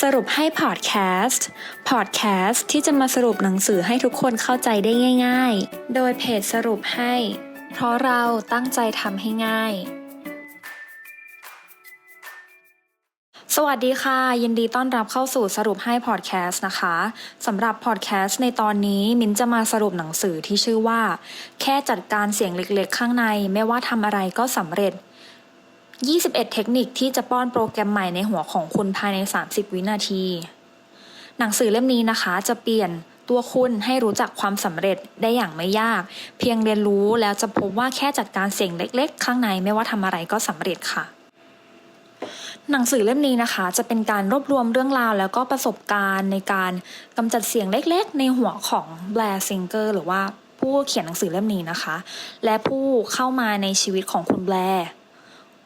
สรุปให้พอดแคสต์ พอดแคสต์ที่จะมาสรุปหนังสือให้ทุกคนเข้าใจได้ง่าย ๆ โดยเพจสรุปให้ เพราะเราตั้งใจทำให้ง่าย สวัสดีค่ะ ยินดีต้อนรับเข้าสู่สรุปให้พอดแคสต์นะคะสำหรับพอดแคสต์ในตอนนี้มิ้นจะมาสรุปหนังสือที่ชื่อว่า แค่จัดการเสียงเล็กๆ ข้างในไม่ว่าทำอะไรก็สำเร็จ 21 เทคนิคที่จะป้อนโปรแกรมใหม่ในหัวของคุณภายใน 30 วินาที หนังสือเล่มนี้นะคะจะเปลี่ยนตัวคุณให้รู้จักความสำเร็จได้อย่างไม่ยาก เพียงเรียนรู้แล้วจะพบว่าแค่จัดการเสียงเล็ก ๆ ข้างในไม่ว่าทำอะไรก็สำเร็จค่ะ หนังสือเล่มนี้นะคะ จะเป็นการรวบรวมเรื่องราวแล้วก็ประสบการณ์ในการกำจัดเสียงเล็ก ๆ ในหัวของแบร์ซิงเกอร์หรือว่าผู้เขียนหนังสือเล่มนี้นะคะ และผู้เข้ามาในชีวิตของคุณแบร์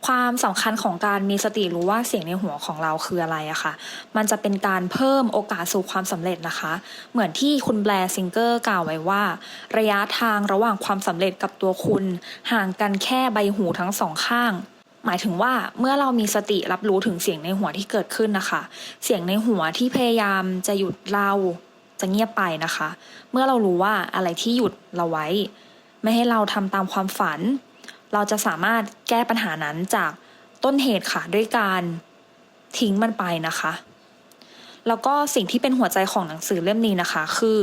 ความสำคัญของการมีสติรู้ว่าเสียงในหัวของเราคืออะไรอะค่ะ มันจะเป็นการเพิ่มโอกาสสู่ความสำเร็จนะคะ เหมือนที่คุณแบร์ซิงเกอร์กล่าวไว้ว่า ระยะทางระหว่างความสำเร็จกับตัวคุณ ห่างกันแค่ใบหูทั้งสองข้าง หมายถึงว่าเมื่อเรามีสติรับรู้ถึงเสียงในหัวที่เกิดขึ้นนะคะ เสียงในหัวที่พยายามจะหยุดเราจะเงียบไปนะคะ เมื่อเรารู้ว่าอะไรที่หยุดเราไว้ ไม่ให้เราทำตามความฝัน เราจะสามารถแก้ปัญหานั้นจากต้นเหตุค่ะด้วยการทิ้งมันไปนะคะ แล้วก็สิ่งที่เป็นหัวใจของหนังสือเล่มนี้นะคะ คือ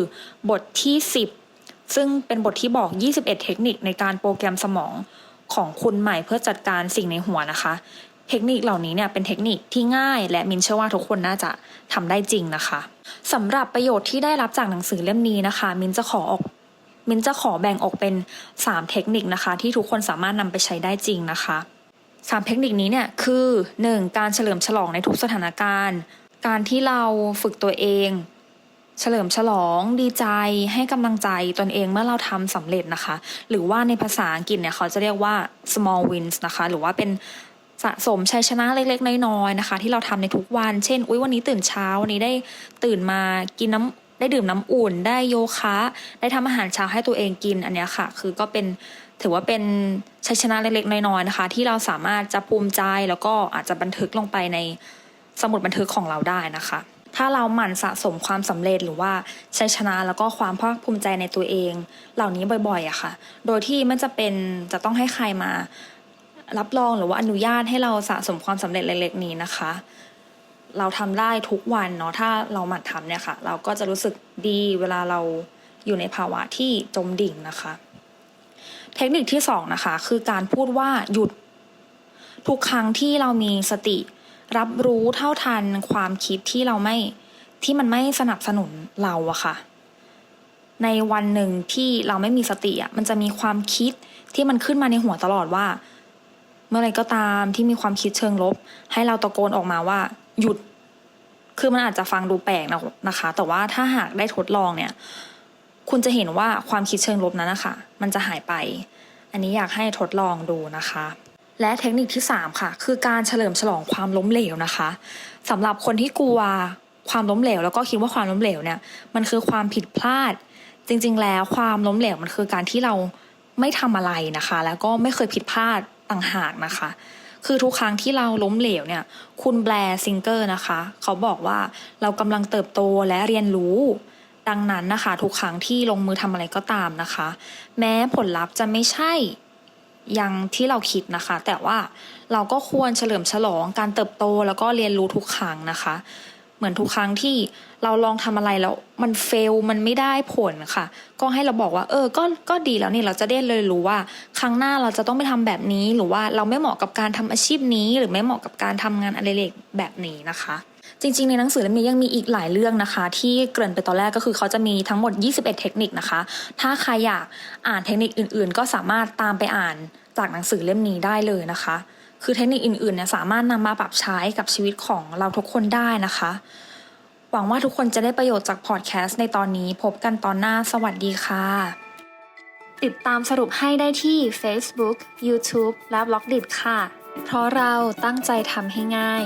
บทที่ 10 ซึ่งเป็นบทที่บอก 21 เทคนิคในการโปรแกรมสมองของคุณใหม่เพื่อจัดการสิ่งในหัวนะคะ เทคนิคเหล่านี้เนี่ยเป็นเทคนิคที่ง่ายและมินเชื่อว่าทุกคนน่าจะทำได้จริงนะคะสำหรับประโยชน์ที่ได้รับจากหนังสือเล่มนี้นะคะ มินจะขอออก มินจะขอแบ่งออกเป็น 3 เทคนิคนะคะ ที่ทุกคนสามารถนำไปใช้ได้จริงนะคะสามเทคนิคนี้เนี่ยคือ 1. การเฉลิมฉลองในทุกสถานการณ์ การที่เราฝึกตัวเอง เฉลิมฉลองดีใจให้กำลังใจตนเองเมื่อเราทำสำเร็จนะคะ หรือว่าในภาษาอังกฤษเนี่ยเขาจะเรียกว่า small wins นะคะ หรือว่าเป็นสะสมชัยชนะเล็กๆ น้อยๆนะคะ ที่เราทำในทุกวัน เช่น อุ้ยวันนี้ตื่นเช้าวันนี้ได้ตื่นมากินน้ำ ได้ดื่มน้ำอุ่น ได้โยคะ ได้ทำอาหารเช้าให้ตัวเองกินอันนี้ค่ะ คือก็เป็นถือว่าเป็นชัยชนะเล็กๆน้อยๆนะคะ ที่เราสามารถจะภูมิใจแล้วก็อาจจะบันทึกลงไปในสมุดบันทึกของเราได้นะคะ ถ้าเราหมั่นสะสมความสำเร็จหรือว่าชัยชนะแล้วก็ความภาคภูมิใจในตัวเอง เหล่านี้บ่อยๆอะค่ะ โดยที่มันจะเป็นจะต้องให้ใครมารับรองหรือว่าอนุญาตให้เราสะสมความสำเร็จเล็กๆนี้นะคะ เราทำได้ทุกวันเนาะถ้าเราหมั่นทำเนี่ยค่ะ เราก็จะรู้สึกดีเวลาเราอยู่ในภาวะที่จมดิ่งนะคะ เทคนิคที่สองนะคะคือการพูดว่าหยุดทุกครั้งที่เรามีสติ รับรู้เท่าทันความคิดที่เราไม่ที่มันไม่สนับสนุนเราอะค่ะ ในวันหนึ่งที่เราไม่มีสติอะมันจะมีความคิดที่มันขึ้นมาในหัวตลอดว่า เมื่อไรก็ตามที่มีความคิดเชิงลบ ให้เราตะโกนออกมาว่า หยุด คือมันอาจจะฟังดูแปลกนะคะ แต่ว่าถ้าหากได้ทดลองเนี่ย คุณจะเห็นว่าความคิดเชิงลบนั้นนะคะมันจะหายไป อันนี้อยากให้ทดลองดูนะคะ และเทคนิคที่ 3 ค่ะ คือการเฉลิมฉลองความล้มเหลวนะคะสำหรับคนที่กลัวความล้มเหลว แล้วก็คิดว่าความล้มเหลวเนี่ย มันคือความผิดพลาด จริง ๆ แล้วความล้มเหลวมันคือการที่เราไม่ทำอะไรนะคะ แล้วก็ไม่เคยผิดพลาดต่างหากนะคะ คือทุกครั้งที่เราล้มเหลวเนี่ย คุณแบร์ซิงเกอร์นะคะ เขาบอกว่าเรากำลังเติบโตและเรียนรู้ ดังนั้นนะคะ ทุกครั้งที่ลงมือทำอะไรก็ตามนะคะ แม้ผลลัพธ์จะไม่ใช่อย่างที่เราคิดนะคะ แต่ว่าเราก็ควรเฉลิมฉลองการเติบโตแล้วก็เรียนรู้ทุกครั้งนะคะ เหมือนทุกครั้งที่เราลองทำอะไรแล้วมันเฟลมันไม่ได้ผลค่ะ ก็ให้เราบอกว่า เออก็ก็ดีแล้วนี่เราจะได้เลยรู้ว่า ครั้งหน้าเราจะต้องไปทำแบบนี้หรือว่าเราไม่เหมาะกับการทำอาชีพนี้ หรือไม่เหมาะกับการทำงานอะไรเล็กแบบนี้นะคะจริงๆ ในหนังสือเล่มนี้ยังมีอีกหลายเรื่องนะคะ ที่เกริ่นไปตอนแรกก็คือเขาจะมีทั้งหมด 21 เทคนิคนะคะ ถ้าใครอยากอ่านเทคนิคอื่นๆ ก็สามารถตามไปอ่านจากหนังสือเล่มนี้ได้เลยนะคะ คือเทคนิคอื่นๆเนี่ยสามารถนำมาปรับใช้กับชีวิตของเราทุกคนได้นะคะ หวังว่าทุกคนจะได้ประโยชน์จากพอดแคสต์ในตอนนี้พบกันตอนหน้าสวัสดีค่ะ ติดตามสรุปให้ได้ที่ Facebook, YouTube และ b ล็อกดิค่ะ เพราะเราตั้งใจทำให้ง่าย